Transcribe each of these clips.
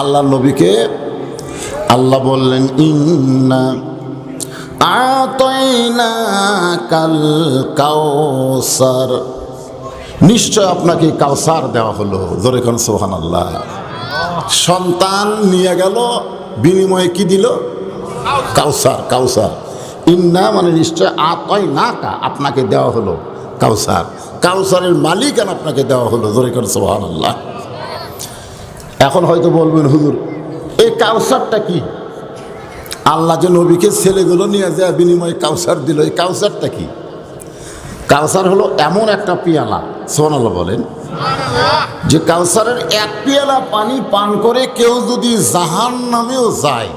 আল্লাহ নবীকে, আল্লাহ বললেন, ইন্না কাল কাউসার নিশ্চয় আপনাকে কাউসার দেওয়া হলো। জোরে কোন সোহান আল্লাহ সন্তান নিয়ে গেল, বিনিময়ে কি দিল? কাউসার কাউসার ইন্না মানে নিশ্চয় আতয় না কা আপনাকে দেওয়া হলো কাউসার কাউসারের মালিকান আপনাকে দেওয়া হলো, জোরে কোন সোহান আল্লাহ এখন হয়তো বলবেন, হুজুর, এই কাউসারটা কি? আল্লাহ যে নবীকে ছেলেগুলো নিয়ে যায়, বিনিময়ে কাউসার দিল, এই কাউসারটা কি? কাউসার হলো এমন একটা পিয়ালা সোনাল্লাহ বলেন, যে কাউসারের এক পিয়ালা পানি পান করে কেউ যদি জাহান নামেও যায়।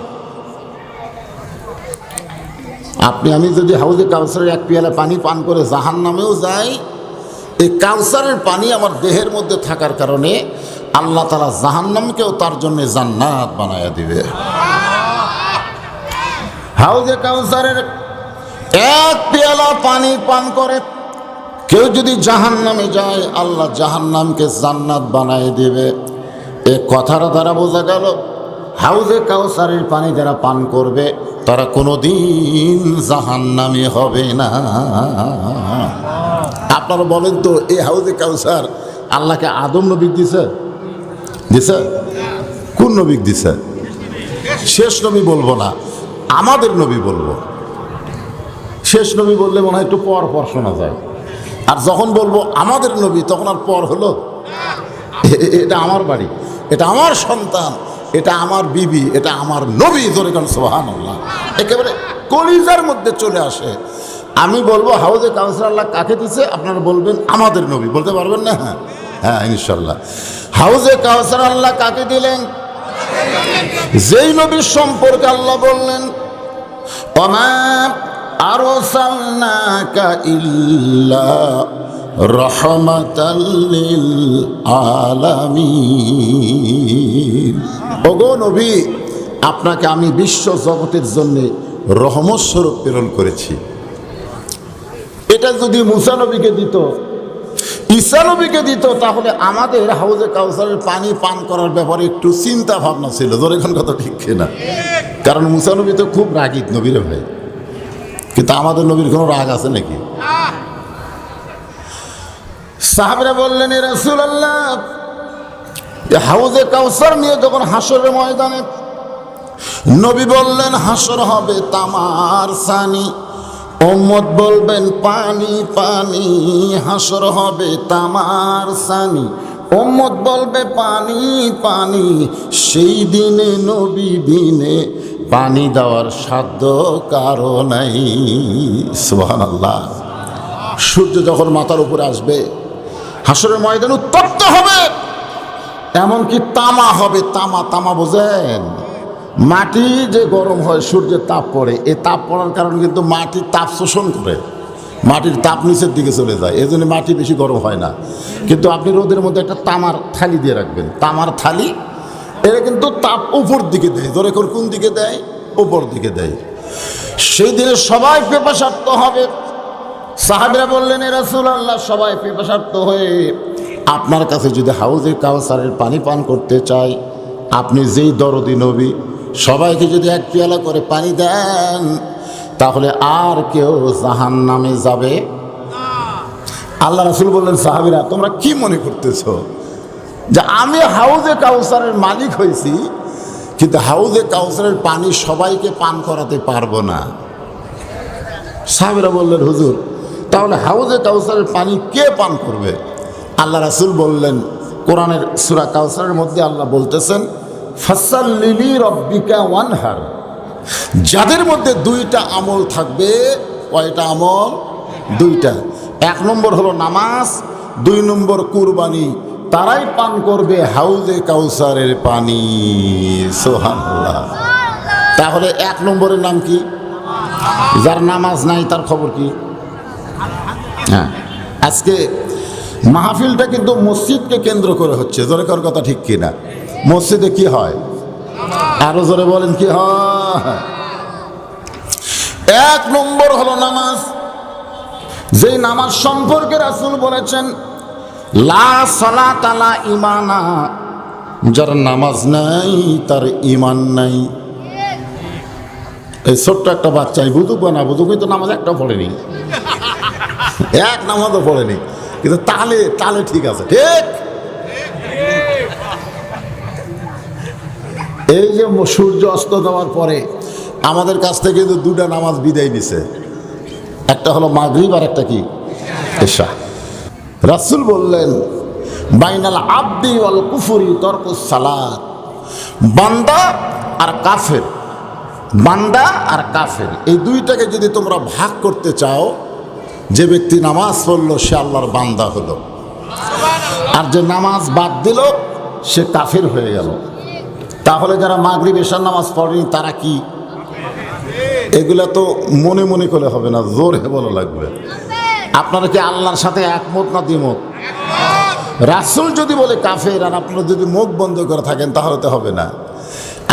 আপনি, আমি যদি হাউজে কাউসারের এক পিয়ালা পানি পান করে জাহান নামেও যাই, এই কাউসারের পানি আমার দেহের মধ্যে থাকার কারণে আল্লাহ তালা জাহান্নামকেও তার জন্য জান্নাত বানায়া দিবে। হাউজে কাউসারের এক পেয়ালা পানি পান করে, কেউ যদি জাহান নামে যায়, আল্লাহ জাহান্নামকে জান্নাত বানায় দেবে। এ কথাটা দ্বারা বোঝা গেল, হাউজে কাউসারের পানি যারা পান করবে, তারা কোনোদিন জাহান্নামে হবে না। আপনারা বলেন তো, এই হাউজে কাউসার আল্লাহকে আদম নবী দিছে দিছে? কোন নবীক দিছে? শেষ নবী বলব না, আমাদের নবী বলব। শেষ নবী বললে মনে হয় একটু পর পর শোনা যায়। আর যখন বলব আমাদের নবী, তখন আর পর হলো? এটা আমার বাড়ি, এটা আমার সন্তান, এটা আমার বিবি, এটা আমার নবী ধরে কেন সোহান আল্লাহ একেবারে কলিজার মধ্যে চলে আসে। আমি বলব হাউজে কাউন্সিল আল্লাহ কাকে দিছে? আপনারা বলবেন আমাদের নবী, বলতে পারবেন না? হ্যাঁ হ্যাঁ ইনশাল্লাহ হাউজে কাউসার আল্লাহ কাকে দিলেন? যেই নবীর সম্পর্কে আল্লাহ বললেন অমাপ আরও সালনাকা ইল্লা রহমাতাল্লিল আলামিন ওগো নবী, আপনাকে আমি বিশ্ব জগতের জন্য রহমস্বরূপ প্রেরণ করেছি। এটা যদি মুসানবীকে দিত ঈসা নবীকে দিত, তাহলে আমাদের হাউজে কাউসারের পানি পান করার ব্যাপারে একটু চিন্তা ভাবনা ছিল। ধরে এখন কথা ঠিক না কারণ মুসা নবী তো খুব রাগিত নবীরে ভাই। কিন্তু আমাদের নবীর কোনো রাগ আছে নাকি? সাহাবরা বললেন রসুল আল্লাহ হাউজে কাউসার নিয়ে যখন হাসরের ময়দানে নবী বললেন হাসর হবে তামার সানি। ওম্মদ বলবেন, পানি পানি, হাসর হবে তামার সানি। ওম্মদ বলবে, পানি পানি, সেই দিনে নবী দিনে পানি দেওয়ার সাধ্য কারও নাই। সুবহানাল্লাহ। সূর্য যখন মাথার উপরে আসবে, হাসরের ময়দান উত্তপ্ত হবে, এমনকি তামা হবে, তামা তামা বোঝেন? মাটি যে গরম হয়, সূর্যের তাপ পড়ে, এই তাপ পড়ার কারণে কিন্তু মাটির তাপ শোষণ করে। মাটির তাপ নিচের দিকে চলে যায়, এই জন্য মাটি বেশি গরম হয় না। কিন্তু আপনি রোদের মধ্যে একটা তামার থালি দিয়ে রাখবেন। তামার থালি এটা কিন্তু তাপ উপর দিকে দেয়, ধরে কোন কোন দিকে দেয়? উপর দিকে দেয়। সেই দিনে সবাই পেপাসার্থ হবে। সাহাবিরা বললেন, এ রাসূল আল্লাহ সবাই পেপাসার্থ হয়ে আপনার কাছে যদি হাউজে কাউসারের পানি পান করতে চাই আপনি যেই দরদি নবী সবাইকে যদি এক পেয়ালা করে পানি দেন, তাহলে আর কেউ জাহান নামে যাবে আল্লাহ রাসুল বললেন, সাহাবিরা, তোমরা কি মনে করতেছো যে আমি হাউজে কাউসারের মালিক হয়েছি, কিন্তু হাউজে কাউসারের পানি সবাইকে পান করাতে পারব না? সাহেবরা বললেন, হুজুর, তাহলে হাউজে কাউসারের পানি কে পান করবে? আল্লাহ রাসুল বললেন, কোরআনের সুরা কাউসারের মধ্যে আল্লাহ বলতেছেন যাদের মধ্যে দুইটা আমল থাকবে, কয়টা আমল? দুইটা। এক নম্বর হলো নামাজ, দুই নম্বর কুরবানি। তারাই পান করবে হাউজে কাউসারের পানি। সোহান তাহলে এক নম্বরের নাম কি? যার নামাজ নাই, তার খবর কি? হ্যাঁ। আজকে মাহফিলটা কিন্তু মসজিদকে কেন্দ্র করে হচ্ছে। জোরে কথা ঠিক কিনা? মসজিদে কি হয়? আরও জোরে বলেন কি হয়? এক নম্বর হলো নামাজ। যেই নামাজ সম্পর্কে রাসূল বলেছেন, লা সালাতালা ইমানা যার নামাজ নাই, তার ইমান নাই। এই ছোট্ট একটা বাচ্চাই বুঝুক বা না বুঝুক তো নামাজ একটা পড়েনি। এক নামাজও পড়েনি। কিন্তু তালে তালে ঠিক আছে, ঠিক? এই যে সূর্য অস্ত দেওয়ার পরে আমাদের কাছ থেকে কিন্তু দুটা নামাজ বিদায় নিছে। একটা হলো মাগরিব আর একটা কি? এশা। রাসুল বললেন, বাইনাল আব্দি ওয়াল কুফুরি তর্কুস সালাত। বান্দা আর কাফের, বান্দা আর কাফের, এই দুইটাকে যদি তোমরা ভাগ করতে চাও, যে ব্যক্তি নামাজ পড়ল, সে আল্লাহর বান্দা হলো। আর যে নামাজ বাদ দিল, সে কাফের হয়ে গেল। তাহলে যারা মাগরিব এশার নামাজ পড়েনি, তারা কি? এগুলা তো মনে মনে করে হবে না, জোর বলা লাগবে। আপনারা কি আল্লাহর সাথে একমত না দ্বিমত? রাসুল যদি বলে কাফের, আর আপনারা যদি মুখ বন্ধ করে থাকেন, তাহলে তো হবে না।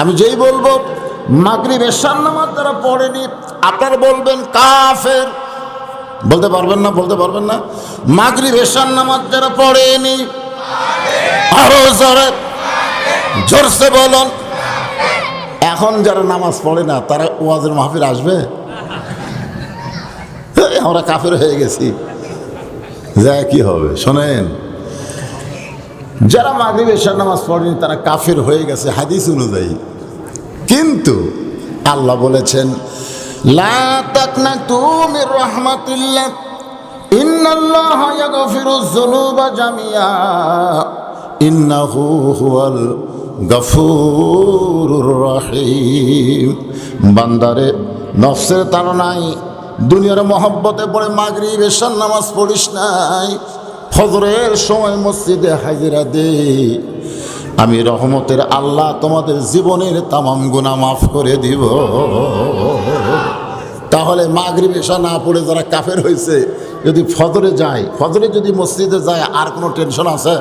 আমি যেই বলব, মাগরিব এশার নামাজ যারা পড়েনি, আপনারা বলবেন কাফের। বলতে পারবেন না, বলতে পারবেন না? মাগরিব এশার নামাজ যারা পড়েনি, আরও জোরসে বলুন। এখন যারা নামাজ পড়ে না, তারা ওয়াজের মাহফিল আসবে? আমরা কাফের হয়ে গেছি। যা কি হবে, শোনেন। যারা মাগরিব, এশার নামাজ পড়েনি, তারা কাফের হয়ে গেছে হাদিস অনুযায়ী। কিন্তু আল্লাহ বলেছেন, লা মির রাহমাতিল্লাহ, ইন্নাল্লাহা জামিয়া ইন্নাহু হুয়াল গফুরুর রহিম। বান্দারে, নফসের তাড়নায় দুনিয়ার মহব্বতে পড়ে মাগরিব এশার নামাজ পড়িস নাই, ফজরের সময় মসজিদে হাজিরা দে। আমি রহমতের আল্লাহ তোমাদের জীবনের তামাম গুণা মাফ করে দিব। তাহলে মাগরিব এসা না পড়ে যারা কাফের হয়েছে যদি ফজরে যায়, ফজরে যদি মসজিদে যায়, আর কোনো টেনশন আছে?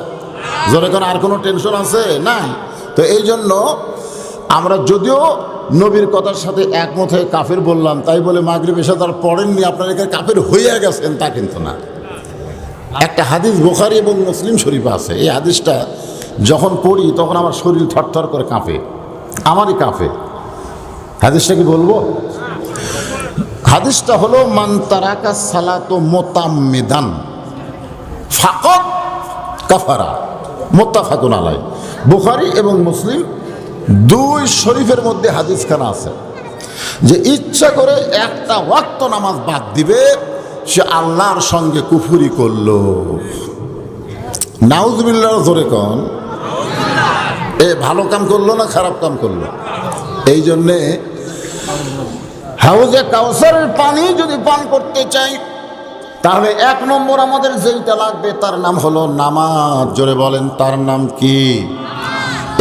জোরে কোনো, আর কোনো টেনশন আছে? নাই। তো এই জন্য আমরা যদিও নবীর কথার সাথে একমত হয়ে কাফের বললাম, তাই বলে মাগরিব এসে তার পড়েননি, আপনারা এখানে কাফের হইয়া গেছেন, তা কিন্তু না। একটা হাদিস বোখারি এবং মুসলিম শরীফ আছে, এই হাদিসটা যখন পড়ি তখন আমার শরীর থরথর করে কাঁপে, আমারই কাঁপে। হাদিসটা কি বলব? হাদিসটা হলো, মান তারাকা সালাতো মোতাম্মিদান ফাকত কাফারা। মোত্তাফাকুন আলাই বুখারি এবং মুসলিম দুই শরীফের মধ্যে হাদিস হাদিসখানা আছে যে ইচ্ছা করে একটা ওয়াক্ত নামাজ বাদ দিবে, সে আল্লাহর সঙ্গে কুফুরি করল। নাউজবিল্লাহ, জোরে কন। এ ভালো কাম করল না খারাপ কাম করল? এই জন্যে হাউজে কাউসারের পানি যদি পান করতে চাই, তাহলে এক নম্বর আমাদের যেইটা লাগবে, তার নাম হলো নামাজ। জোরে বলেন, তার নাম কি?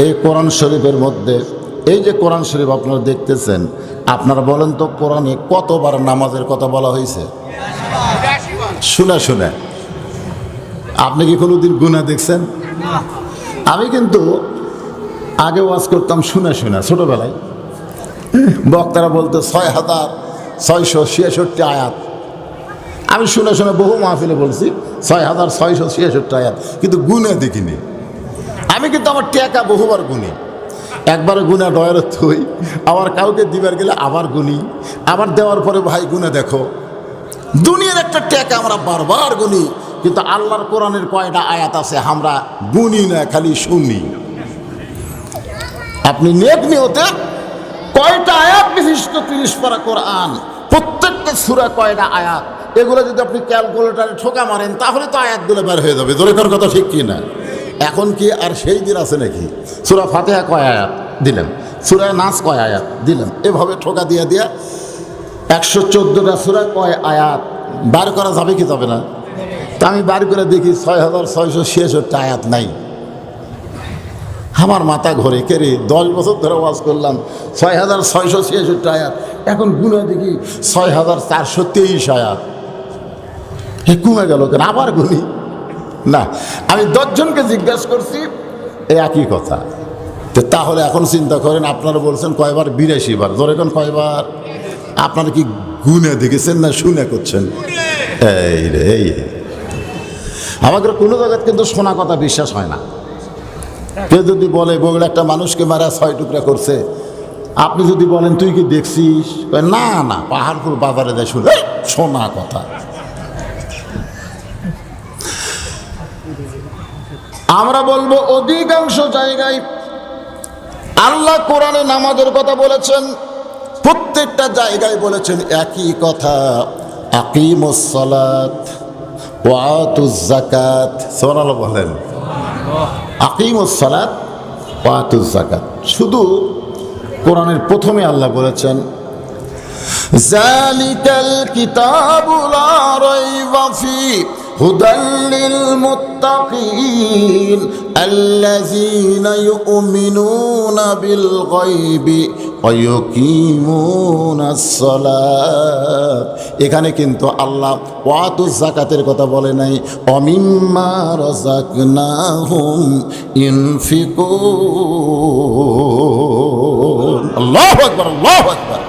এই কোরআন শরীফের মধ্যে, এই যে কোরআন শরীফ আপনারা দেখতেছেন, আপনারা বলেন তো কোরআনে কতবার নামাজের কথা বলা হয়েছে? শুনে শুনে। আপনি কি কোনোদিন গুণা দেখছেন? আমি কিন্তু আগে ওয়াজ করতাম শুনে শুনে, ছোটবেলায়। বক্তারা বলতো, ছয় হাজার ছয়শো ছিয়াষট্টি আয়াত। আমি শুনে শুনে বহু মাহফিলে বলছি, ছয় হাজার ছয়শো ছিয়াষট্টি আয়াত, কিন্তু গুণে দেখিনি। কিন্তু আমার টেকা বহুবার গুনি। একবার গুনা ডয়ের থই, আবার কাউকে দিবার গেলে আবার গুনি। আবার দেওয়ার পরে ভাই, গুনে দেখো। দুনিয়ার একটা টেকা আমরা বারবার গুনি, কিন্তু আল্লাহর কোরআনের কয়টা আয়াত আছে আমরা গুনি না, খালি শুনি। আপনি নেক নিয়তে কয়টা আয়াত বিশিষ্ট তিরিশ পারা কোরআন, প্রত্যেকটা সুরা কয়টা আয়াত? এগুলো যদি আপনি ক্যালকুলেটারে ঠোকা মারেন, তাহলে তো আয়াতগুলো বের হয়ে যাবে। দোরেকার কথা ঠিক কি না এখন কি আর সেই দিন আছে নাকি? সুরা ফাতেহা কয় আয়াত দিলেন? সুরা নাচ কয় আয়াত দিলেন? এভাবে ঠোকা দিয়া দিয়া একশো চোদ্দোটা সুরা কয় আয়াত বার করা যাবে কি যাবে না? তা আমি বার করে দেখি ছয় হাজার ছয়শো ছিয়াষট্টি আয়াত নাই। আমার মাথা ঘরে কেড়ে দশ বছর ধরে ওয়াজ করলাম, ছয় হাজার ছয়শো ছিয়াষট্টি আয়াত। এখন গুণা দেখি ছয় হাজার চারশো তেইশ আয়াত। এ কমে গেল কেন? আবার গুনি না আমি দশজনকে জিজ্ঞাসা করছি এ একই কথা। তো তাহলে এখন চিন্তা করেন আপনারা বলছেন কয়বার? বিরাশি বার। ধরে এখন কয়বার? আপনারা কি গুনে দেখেছেন না শুনে করছেন? এই রে এই আমাদের কোনো জায়গায় কিন্তু শোনা কথা বিশ্বাস হয় না। কেউ যদি বলে বগুড়া একটা মানুষকে মারা ছয় টুকরা করছে আপনি যদি বলেন তুই কি দেখছিস? না না পাহাড়পুর বাজারে যাই শুনে "এই, শোনা কথা। আমরা বলব অধিকাংশ জায়গায় আল্লাহ কোরআনে নামাজের কথা বলেছেন, প্রত্যেকটা জায়গায় বলেছেন একই কথা আকিমুস সালাত ওয়াতুজ জাকাত সোনাল বলেন। আকিমুস সালাত ওয়াতুজ জাকাত শুধু কোরআনের প্রথমে আল্লাহ বলেছেন, জালিকাল কিতাবু লা রাইবা ফিহি هدى للمتقين الذين يؤمنون بالغيب ويقيمون الصلاة এখানে কিন্তু আল্লাহ ওয়াতু জাকাতের কথা বলে নাই অমিম্মা রাযাকনাহুম ইনফিকুন আল্লাহু আকবার আল্লাহু আকবার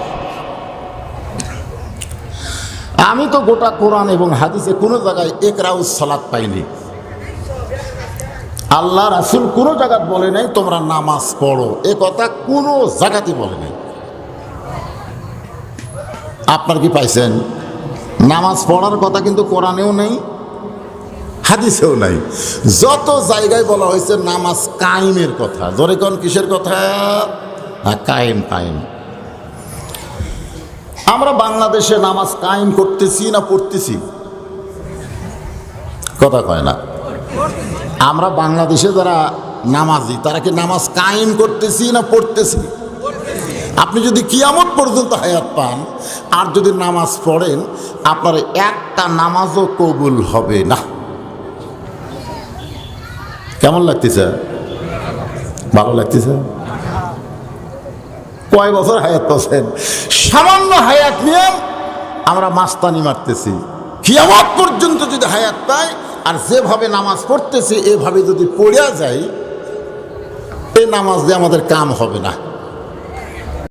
আমি তো গোটা কোরআন এবং হাদিসে কোনো জায়গায় একরাউস সালাত পাইনি। আল্লাহ রাসুল কোনো জায়গায় বলে নাই, তোমরা নামাজ পড়ো। এ কথা কোনো জায়গাতে বলে নাই। আপনার কি পাইছেন? নামাজ পড়ার কথা কিন্তু কোরআনেও নেই, হাদিসেও নাই। যত জায়গায় বলা হয়েছে নামাজ কায়েমের কথা। কোন কিসের কথা? হ্যাঁ কায়েম কায়েম। আমরা বাংলাদেশে নামাজ কায়েম করতেছি না পড়তেছি? কথা কয় না। আমরা বাংলাদেশে যারা নামাজি, তারা কি নামাজ কায়েম করতেছি না পড়তেছি? আপনি যদি কিয়ামত পর্যন্ত হায়াত পান, আর যদি নামাজ পড়েন, আপনার একটা নামাজও কবুল হবে না। কেমন লাগতেছে? ভালো লাগতেছে? কয় বছর হায়াত পাচ্ছেন? সামান্য হায়াত নিয়ে আমরা মাস্তানি মারতেছি। কিয়ামত পর্যন্ত যদি হায়াত পাই, আর যেভাবে নামাজ পড়তেছি, এভাবে যদি পড়িয়া যাই, এই নামাজ দিয়ে আমাদের কাম হবে না।